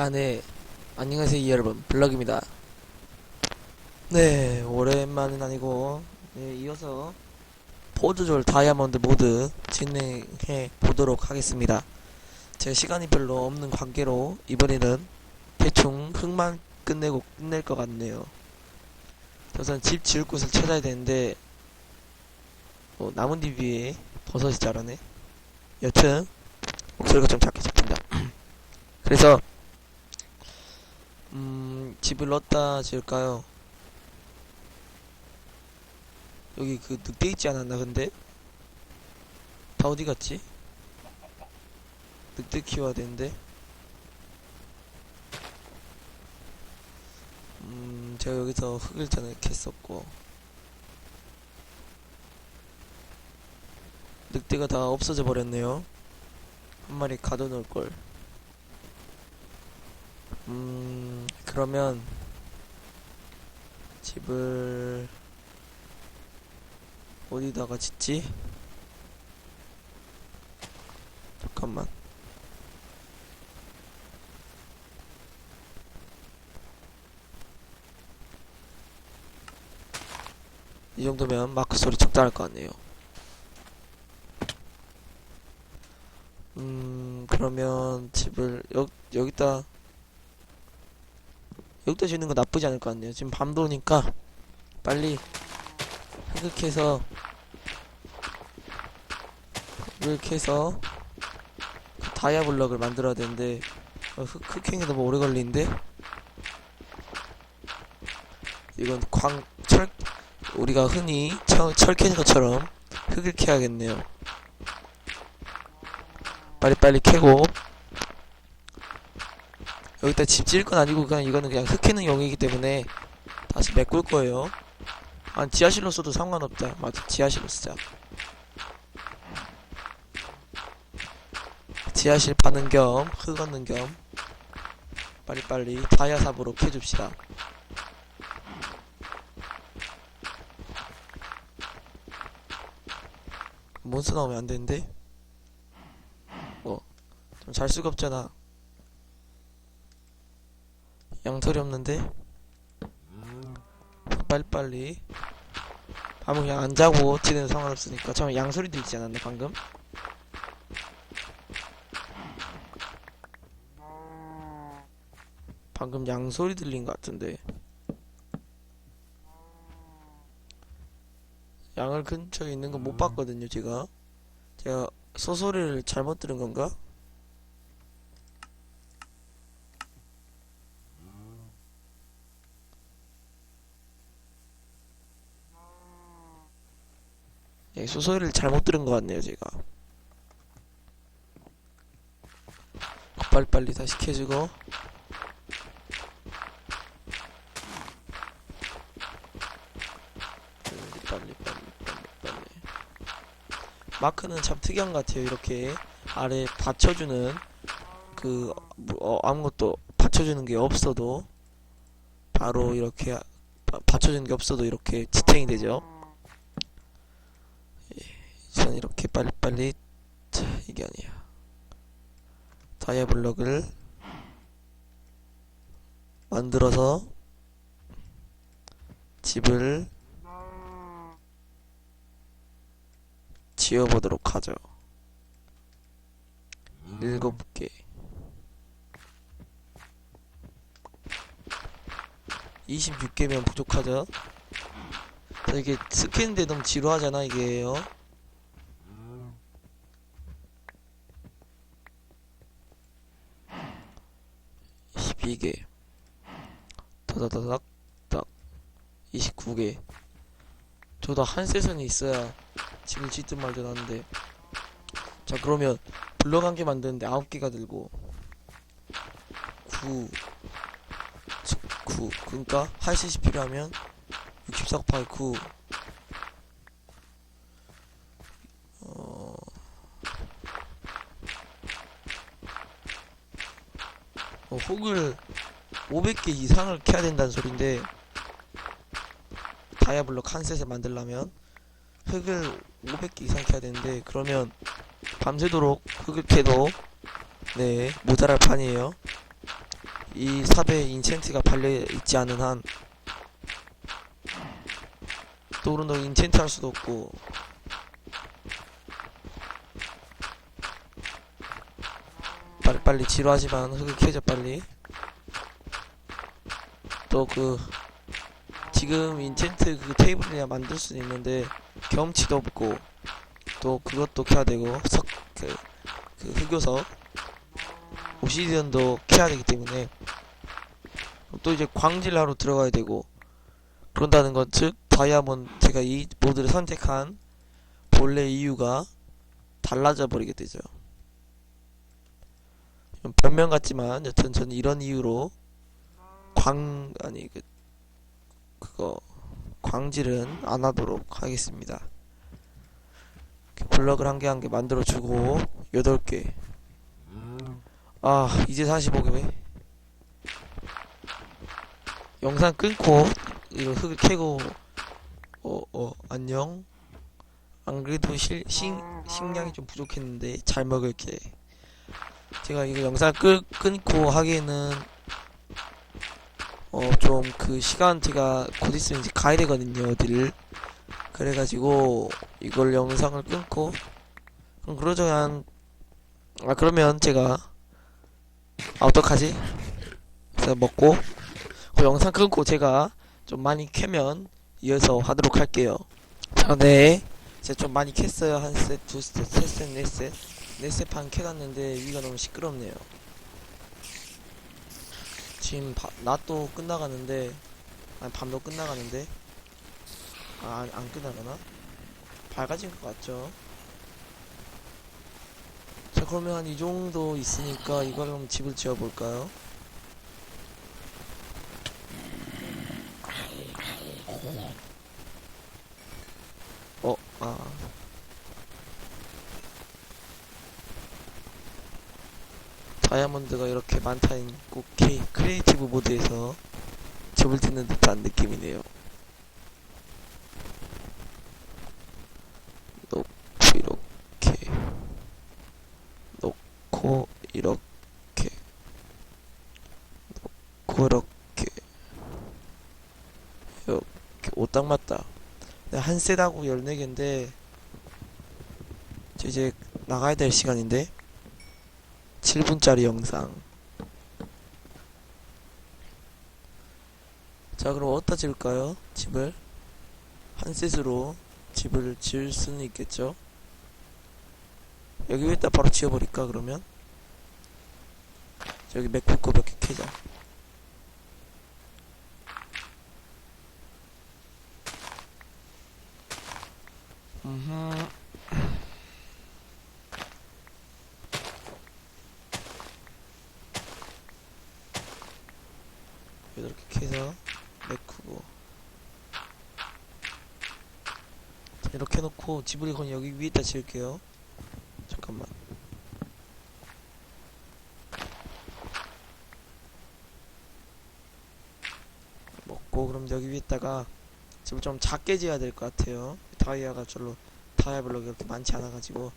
자, 네. 안녕하세요, 여러분. 블럭입니다. 네, 오랜만은 아니고, 네, 이어서 포드졸 다이아몬드 모드 진행해 보도록 하겠습니다. 제가 시간이 별로 없는 관계로 이번에는 대충 흙만 끝내고 끝낼 것 같네요. 우선 집 지을 곳을 찾아야 되는데, 어, 나뭇잎 위에 버섯이 자라네. 여튼, 목소리가 좀 작게 잡힌다. 그래서, 음, 집을 넣었다 지을까요? 여기 그 늑대 있지 않았나 근데? 다 어디 갔지? 늑대 키워야 되는데 음 제가 여기서 흙을 전에 캤었고 늑대가 다 없어져 버렸네요 한 마리 가둬놓을걸 음 그러면 집을 어디다가 짓지? 잠깐만. 이 정도면 마크 소리 적당할 것 같네요. 음, 그러면 집을 여, 여기다 여기다 짓는 거 나쁘지 않을 것 같네요. 지금 밤도 오니까 빨리 흑흑해서 이렇게 해서 그 다이아 블럭을 만들어야 되는데 어, 흑, 흑행이 너무 오래 걸리는데 이건 광, 철, 우리가 흔히 철, 철 캐는 것처럼 흙을 캐야겠네요 빨리빨리 캐고 여기다 집 지을 건 아니고 그냥 이거는 그냥 흙 캐는 용이기 때문에 다시 메꿀 거예요 아 지하실로 써도 상관없다 맞아 지하실로 쓰자 지하실 파는 겸, 흙 얻는 겸, 빨리빨리 다이아 삽으로 캐줍시다. 몬스터 나오면 안 되는데? 뭐, 좀 잘 수가 없잖아. 양털이 없는데? 빨리빨리. 밤은 그냥 안 자고 지내는 상관없으니까. 잠깐 양소리도 있지 않았나, 방금? 방금 양소리 들린 것 같은데 양을 근처에 있는 거 못 봤거든요 제가 제가 소소리를 잘못 들은 건가? 예, 소소리를 잘못 들은 것 같네요 제가. 빨리빨리 다시 켜주고. 마크는 참 특이한 것 같아요 이렇게 아래 받쳐주는 그 뭐, 어, 아무것도 받쳐주는 게 없어도 바로 이렇게 바- 받쳐주는 게 없어도 이렇게 지탱이 되죠 예, 전 이렇게 빨리빨리 자, 이게 아니야 다이아 블럭을 만들어서 집을 지어보도록 하죠. 일곱 개. 이십육 개면 부족하죠. 자, 이게 스캔인데 너무 지루하잖아, 이게요. 십이 개. 다다다닥, 딱. 이십구 개. 저도 한 세선이 있어야 집을 짓든 말든 하는데 자 그러면 블럭 한 개 만드는데 아홉 개가 들고 9 9 그러니까 한 cc 필요하면 64 곱하기 9 혹을 500개 이상을 캐야 된다는 소린데 다이아 블럭 한 셋에 만들려면 흙을 500개 이상 캐야 되는데 그러면 밤새도록 흙을 캐도 네 모자랄 판이에요. 이 삽에 인챈트가 발려있지 않은 한, 또 그런다고 인챈트 할 수도 없고, 빨리빨리 지루하지만 캐자 빨리. 또 그, 지금 인챈트 그 테이블이야 만들 수는 있는데, 경험치도 없고, 또 그것도 캐야 되고, 석, 그, 그 흑요석, 오시디언도 캐야 되기 때문에, 또 이제 광질하러 들어가야 되고, 그런다는 것, 즉, 다이아몬드, 제가 이 모드를 선택한 본래 이유가 달라져 버리게 되죠. 좀 변명 같지만, 여튼 저는 이런 이유로 광, 아니, 그, 그거, 광질은 안 하도록 하겠습니다. 블럭을 한 개 한 개 만들어 주고, 8개. 아, 이제 45개. 영상 끊고, 이거 흙을 캐고, 어, 어, 안녕. 안 그래도 실, 식, 식량이 좀 부족했는데, 잘 먹을게. 제가 이거 영상 끊, 끊고 하기에는, 어, 좀 그 시간 제가 곧 있으면 이제 가야 되거든요, 어디를. 그래가지고, 이걸 영상을 끊고, 그럼 그러죠, 한, 아, 그러면 제가, 아, 어떡하지? 그래서 먹고, 그 영상 끊고 제가 좀 많이 캐면 이어서 하도록 할게요. 자, 네. 제가 좀 많이 캤어요. 한 셋, 두 셋, 세 셋, 네 셋. 네셋 판 캐갔는데 위가 너무 시끄럽네요. 지금 바, 낮도 끝나가는데, 아니, 밤도 끝나가는데, 아, 안, 안 끝나가나? 밝아진 것 같죠? 자, 그러면 한 이 정도 있으니까 이거 그럼 집을 지어볼까요? 어, 아. 많다는 꼭 K, 크리에이티브 모드에서 집을 짓는 듯한 느낌이네요. 놓고 이렇게. 놓고 이렇게. 놓고 이렇게. 이렇게. 오딱 맞다. 네, 한 셋하고 14개인데 저 이제 나가야 될 시간인데 7분짜리 영상 자 그럼 어디다 지을까요? 집을? 한 셋으로 집을 지을 수는 있겠죠? 여기 위에다 바로 지어버릴까 그러면? 저기 맥북 거 몇 개 캐자. 음흠 이렇게 해서 메꾸고 자, 이렇게 집을 그냥 여기 위에다 지을게요. 잠깐만. 먹고 그럼 여기 위에다가 집을 좀 작게 지어야 될 것 같아요. 다이아가 별로 다이아 블록이 그렇게 많지 않아가지고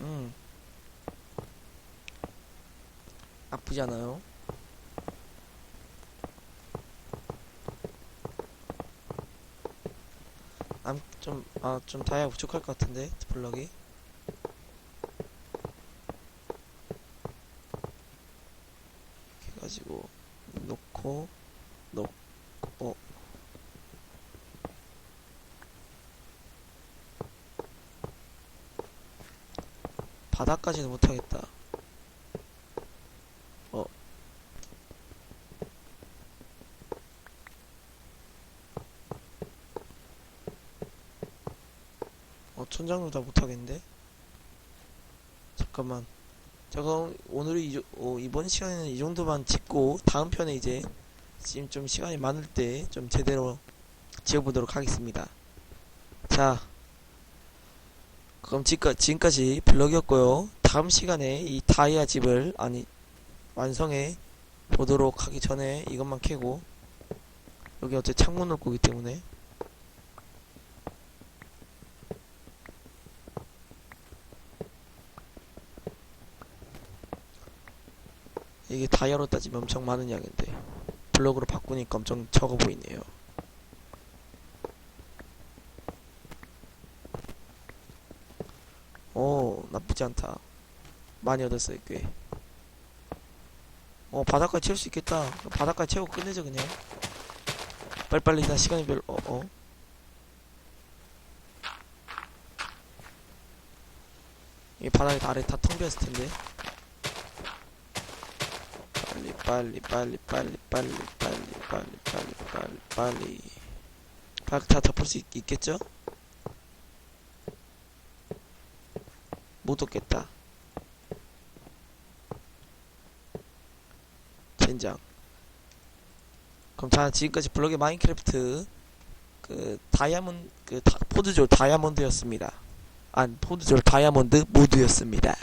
음 나쁘지 않아요. 암좀 아 좀 다이아 부족할 것 같은데 블럭이. 이렇게 해가지고 놓고 놓고 바닥까지는 못하겠다 어 어, 천장도 다 못하겠는데? 잠깐만. 자, 그럼 오늘 이, 어, 이번 시간에는 이 정도만 짓고, 다음 편에 이제, 지금 좀 시간이 많을 때, 좀 제대로 지어보도록 하겠습니다. 자, 그럼 지금까, 지금까지 블럭이었고요 다음 시간에 이 다이아 집을, 아니, 완성해 보도록 하기 전에 이것만 캐고, 여기 어째 창문 올 거기 때문에, 이게 다이아로 따지면 엄청 많은 양인데 블럭으로 바꾸니까 엄청 적어 보이네요. 오 나쁘지 않다. 많이 얻었어요 꽤. 어 바닥까지 채울 수 있겠다. 바닥까지 채우고 끝내죠 그냥. 빨리빨리 나 시간이 별로 어 어. 이 바닥에 아래 다 텅 비었을 텐데. 빨리 빨리 빨리 빨리 빨리 빨리 빨리 빨리 빨리 빨리 바닥 다 덮을 수 있, 있겠죠? 못 덮겠다. 젠장. 그럼 자 지금까지 블록의 마인크래프트 그 다이아몬드 그 다, 포드졸 다이아몬드였습니다. 안 포드졸 다이아몬드 모드였습니다.